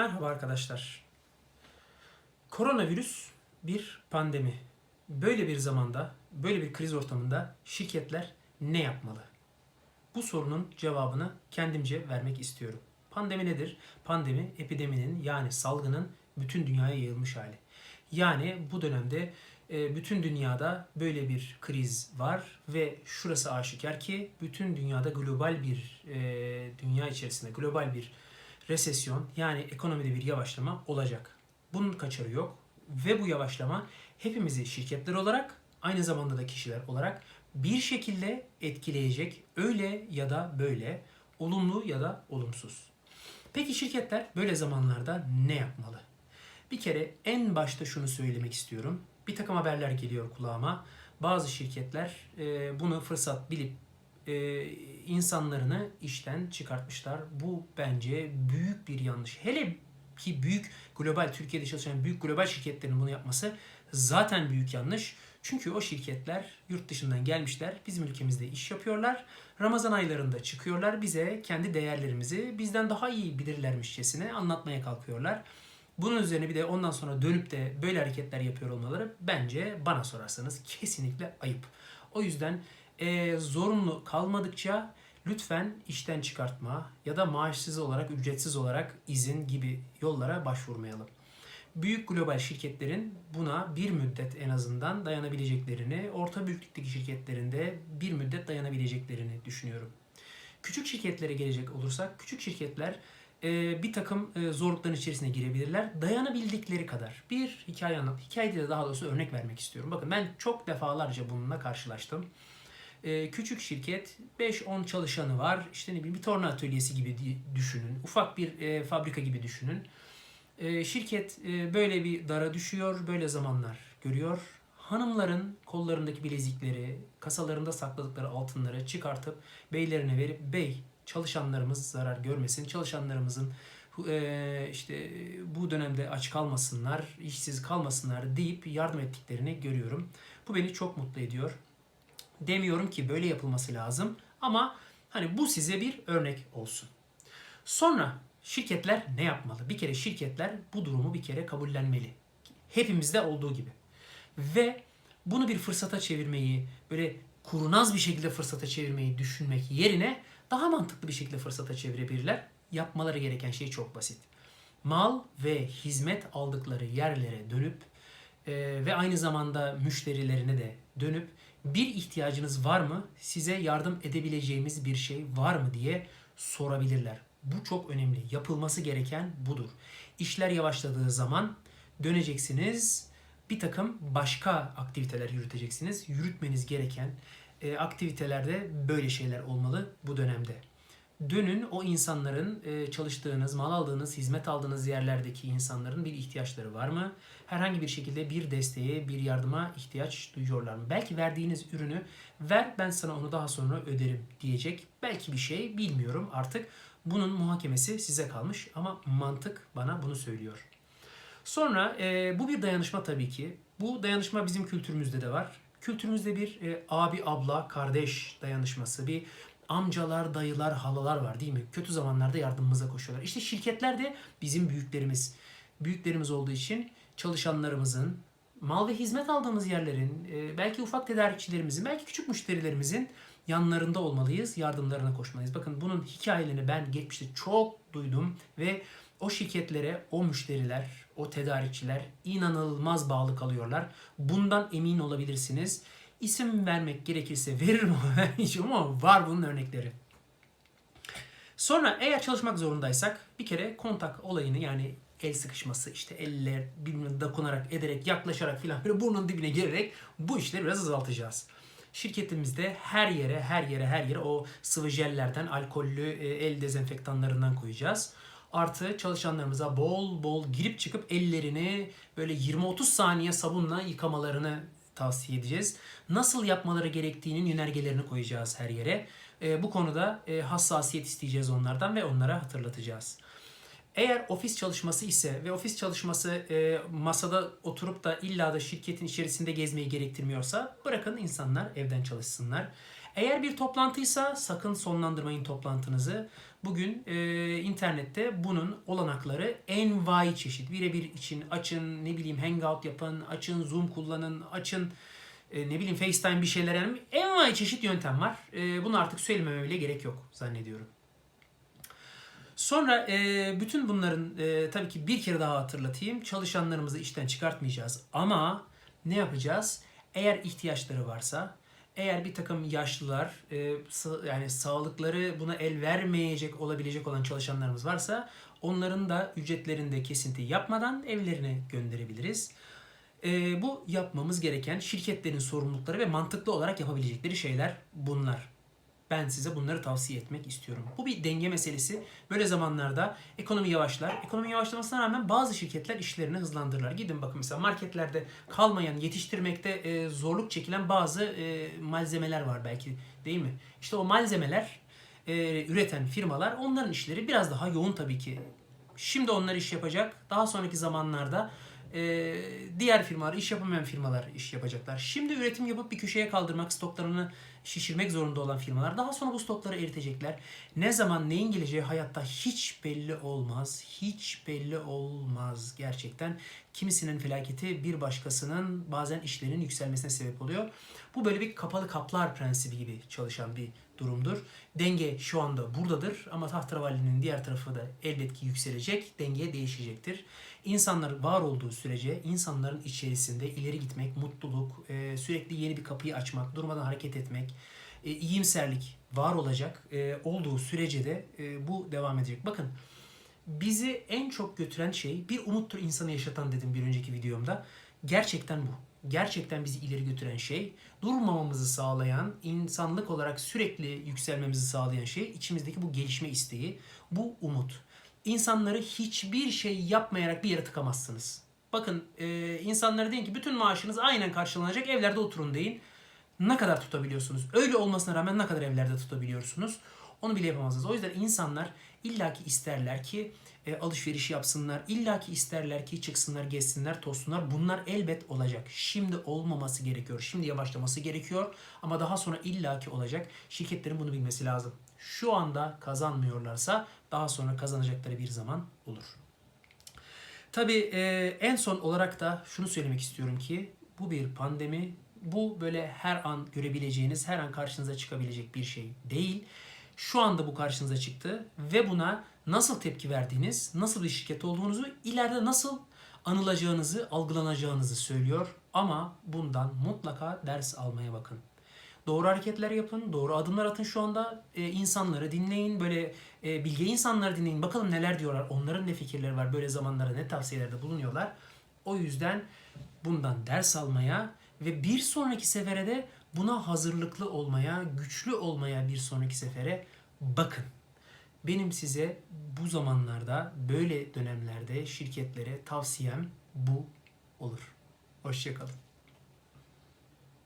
Merhaba arkadaşlar. Koronavirüs bir pandemi. Böyle bir zamanda, böyle bir kriz ortamında şirketler ne yapmalı? Bu sorunun cevabını kendimce vermek istiyorum. Pandemi nedir? Pandemi epideminin yani salgının bütün dünyaya yayılmış hali. Yani bu dönemde e, bütün dünyada böyle bir kriz var ve şurası aşikar ki bütün dünyada global bir e, dünya içerisinde global bir resesyon yani ekonomide bir yavaşlama olacak. Bunun kaçarı yok ve bu yavaşlama hepimizi şirketler olarak aynı zamanda da kişiler olarak bir şekilde etkileyecek öyle ya da böyle olumlu ya da olumsuz. Peki şirketler böyle zamanlarda ne yapmalı? Bir kere en başta şunu söylemek istiyorum. Bir takım haberler geliyor kulağıma. Bazı şirketler bunu fırsat bilip e, insanlarını işten çıkartmışlar. Bu bence büyük bir yanlış. Hele ki büyük global Türkiye'de çalışan büyük global şirketlerin bunu yapması zaten büyük yanlış. Çünkü o şirketler yurt dışından gelmişler, bizim ülkemizde iş yapıyorlar. Ramazan aylarında çıkıyorlar bize kendi değerlerimizi bizden daha iyi bilirlermişçesine anlatmaya kalkıyorlar. Bunun üzerine bir de ondan sonra dönüp de böyle hareketler yapıyor olmaları bence bana sorarsanız kesinlikle ayıp. O yüzden e, zorunlu kalmadıkça lütfen işten çıkartma ya da maaşsız olarak, ücretsiz olarak izin gibi yollara başvurmayalım. Büyük global şirketlerin buna bir müddet en azından dayanabileceklerini, orta büyüklükteki şirketlerinde bir müddet dayanabileceklerini düşünüyorum. Küçük şirketlere gelecek olursak, küçük şirketler e, bir takım e, zorlukların içerisine girebilirler. Dayanabildikleri kadar. Bir hikaye anlat. Hikayede de daha doğrusu örnek vermek istiyorum. Bakın ben çok defalarca bununla karşılaştım. E, küçük şirket 5-10 çalışanı var. İşte ne bileyim bir torna atölyesi gibi düşünün. Ufak bir e, fabrika gibi düşünün. E, şirket e, böyle bir dara düşüyor. Böyle zamanlar görüyor. Hanımların kollarındaki bilezikleri, kasalarında sakladıkları altınları çıkartıp beylerine verip bey çalışanlarımız zarar görmesin. Çalışanlarımızın e, işte bu dönemde aç kalmasınlar, işsiz kalmasınlar deyip yardım ettiklerini görüyorum. Bu beni çok mutlu ediyor. Demiyorum ki böyle yapılması lazım ama hani bu size bir örnek olsun. Sonra şirketler ne yapmalı? Bir kere şirketler bu durumu bir kere kabullenmeli. Hepimizde olduğu gibi. Ve bunu bir fırsata çevirmeyi, böyle kurnaz bir şekilde fırsata çevirmeyi düşünmek yerine daha mantıklı bir şekilde fırsata çevirebilirler. Yapmaları gereken şey çok basit. Mal ve hizmet aldıkları yerlere dönüp e, ve aynı zamanda müşterilerine de dönüp bir ihtiyacınız var mı? Size yardım edebileceğimiz bir şey var mı diye sorabilirler. Bu çok önemli. Yapılması gereken budur. İşler yavaşladığı zaman döneceksiniz. Bir takım başka aktiviteler yürüteceksiniz. Yürütmeniz gereken e, aktivitelerde böyle şeyler olmalı bu dönemde. Dönün o insanların e, çalıştığınız, mal aldığınız, hizmet aldığınız yerlerdeki insanların bir ihtiyaçları var mı? Herhangi bir şekilde bir desteğe, bir yardıma ihtiyaç duyuyorlar mı? Belki verdiğiniz ürünü ver ben sana onu daha sonra öderim diyecek. Belki bir şey bilmiyorum artık. Bunun muhakemesi size kalmış ama mantık bana bunu söylüyor. Sonra e, bu bir dayanışma tabii ki. Bu dayanışma bizim kültürümüzde de var. Kültürümüzde bir e, abi, abla, kardeş dayanışması, bir amcalar, dayılar, halalar var değil mi? Kötü zamanlarda yardımımıza koşuyorlar. İşte şirketler de bizim büyüklerimiz. Büyüklerimiz olduğu için çalışanlarımızın, mal ve hizmet aldığımız yerlerin, e, belki ufak tedarikçilerimizin, belki küçük müşterilerimizin yanlarında olmalıyız, yardımlarına koşmalıyız. Bakın bunun hikayelerini ben geçmişte çok duydum ve o şirketlere, o müşteriler, o tedarikçiler inanılmaz bağlı kalıyorlar. Bundan emin olabilirsiniz. İsim vermek gerekirse veririm ama var bunun örnekleri. Sonra eğer çalışmak zorundaysak bir kere kontak olayını yani el sıkışması işte eller birbirine dokunarak ederek yaklaşarak filan böyle burnun dibine girerek bu işleri biraz azaltacağız. Şirketimizde her yere her yere her yere o sıvı jellerden alkollü e, el dezenfektanlarından koyacağız. Artı çalışanlarımıza bol bol girip çıkıp ellerini böyle 20-30 saniye sabunla yıkamalarını tavsiye edeceğiz. Nasıl yapmaları gerektiğinin yönergelerini koyacağız her yere. E, bu konuda e, hassasiyet isteyeceğiz onlardan ve onlara hatırlatacağız. Eğer ofis çalışması ise ve ofis çalışması e, masada oturup da illa da şirketin içerisinde gezmeyi gerektirmiyorsa bırakın insanlar evden çalışsınlar. Eğer bir toplantıysa sakın sonlandırmayın toplantınızı. Bugün e, internette bunun olanakları envai çeşit. Birebir için açın, ne bileyim hangout yapın, açın zoom kullanın, açın e, ne bileyim FaceTime bir şeyler yani envai çeşit yöntem var. E, bunu artık söylememe bile gerek yok zannediyorum. Sonra e, bütün bunların e, tabii ki bir kere daha hatırlatayım. Çalışanlarımızı işten çıkartmayacağız ama ne yapacağız? Eğer ihtiyaçları varsa, eğer bir takım yaşlılar e, yani sağlıkları buna el vermeyecek olabilecek olan çalışanlarımız varsa onların da ücretlerinde kesinti yapmadan evlerine gönderebiliriz. E, bu yapmamız gereken şirketlerin sorumlulukları ve mantıklı olarak yapabilecekleri şeyler bunlar. Ben size bunları tavsiye etmek istiyorum. Bu bir denge meselesi. Böyle zamanlarda ekonomi yavaşlar. Ekonomi yavaşlamasına rağmen bazı şirketler işlerini hızlandırırlar. Gidin bakın mesela marketlerde kalmayan, yetiştirmekte e, zorluk çekilen bazı e, malzemeler var belki değil mi? İşte o malzemeler e, üreten firmalar onların işleri biraz daha yoğun tabii ki. Şimdi onlar iş yapacak. Daha sonraki zamanlarda e, diğer firmalar, iş yapamayan firmalar iş yapacaklar. Şimdi üretim yapıp bir köşeye kaldırmak, stoklarını şişirmek zorunda olan firmalar daha sonra bu stokları eritecekler. Ne zaman neyin geleceği hayatta hiç belli olmaz. Hiç belli olmaz gerçekten. Kimisinin felaketi bir başkasının bazen işlerinin yükselmesine sebep oluyor. Bu böyle bir kapalı kaplar prensibi gibi çalışan bir durumdur. Denge şu anda buradadır ama tahterevalinin diğer tarafı da elbet ki yükselecek, denge değişecektir. İnsanlar var olduğu sürece insanların içerisinde ileri gitmek, mutluluk, e, sürekli yeni bir kapıyı açmak, durmadan hareket etmek, e, iyimserlik var olacak. E, olduğu sürece de bu devam edecek. Bakın bizi en çok götüren şey bir umuttur insanı yaşatan dedim bir önceki videomda. Gerçekten bu. Gerçekten bizi ileri götüren şey, durmamamızı sağlayan, insanlık olarak sürekli yükselmemizi sağlayan şey içimizdeki bu gelişme isteği, bu umut. İnsanları hiçbir şey yapmayarak bir yere tıkamazsınız. Bakın e, insanlara deyin ki bütün maaşınız aynen karşılanacak evlerde oturun deyin. Ne kadar tutabiliyorsunuz? Öyle olmasına rağmen ne kadar evlerde tutabiliyorsunuz? Onu bile yapamazsınız. O yüzden insanlar illaki isterler ki e, alışveriş yapsınlar. illaki isterler ki çıksınlar, gezsinler, tozsunlar. Bunlar elbet olacak. Şimdi olmaması gerekiyor. Şimdi yavaşlaması gerekiyor. Ama daha sonra illaki olacak. Şirketlerin bunu bilmesi lazım. Şu anda kazanmıyorlarsa daha sonra kazanacakları bir zaman olur. Tabii e, en son olarak da şunu söylemek istiyorum ki bu bir pandemi. Bu böyle her an görebileceğiniz, her an karşınıza çıkabilecek bir şey değil. Şu anda bu karşınıza çıktı ve buna nasıl tepki verdiğiniz, nasıl bir şirket olduğunuzu, ileride nasıl anılacağınızı, algılanacağınızı söylüyor. Ama bundan mutlaka ders almaya bakın. Doğru hareketler yapın, doğru adımlar atın şu anda. E, insanları dinleyin, böyle e, bilge insanları dinleyin. Bakalım neler diyorlar, onların ne fikirleri var, böyle zamanlara ne tavsiyelerde bulunuyorlar. O yüzden bundan ders almaya ve bir sonraki sefere de buna hazırlıklı olmaya, güçlü olmaya bir sonraki sefere bakın. Benim size bu zamanlarda, böyle dönemlerde şirketlere tavsiyem bu olur. Hoşçakalın.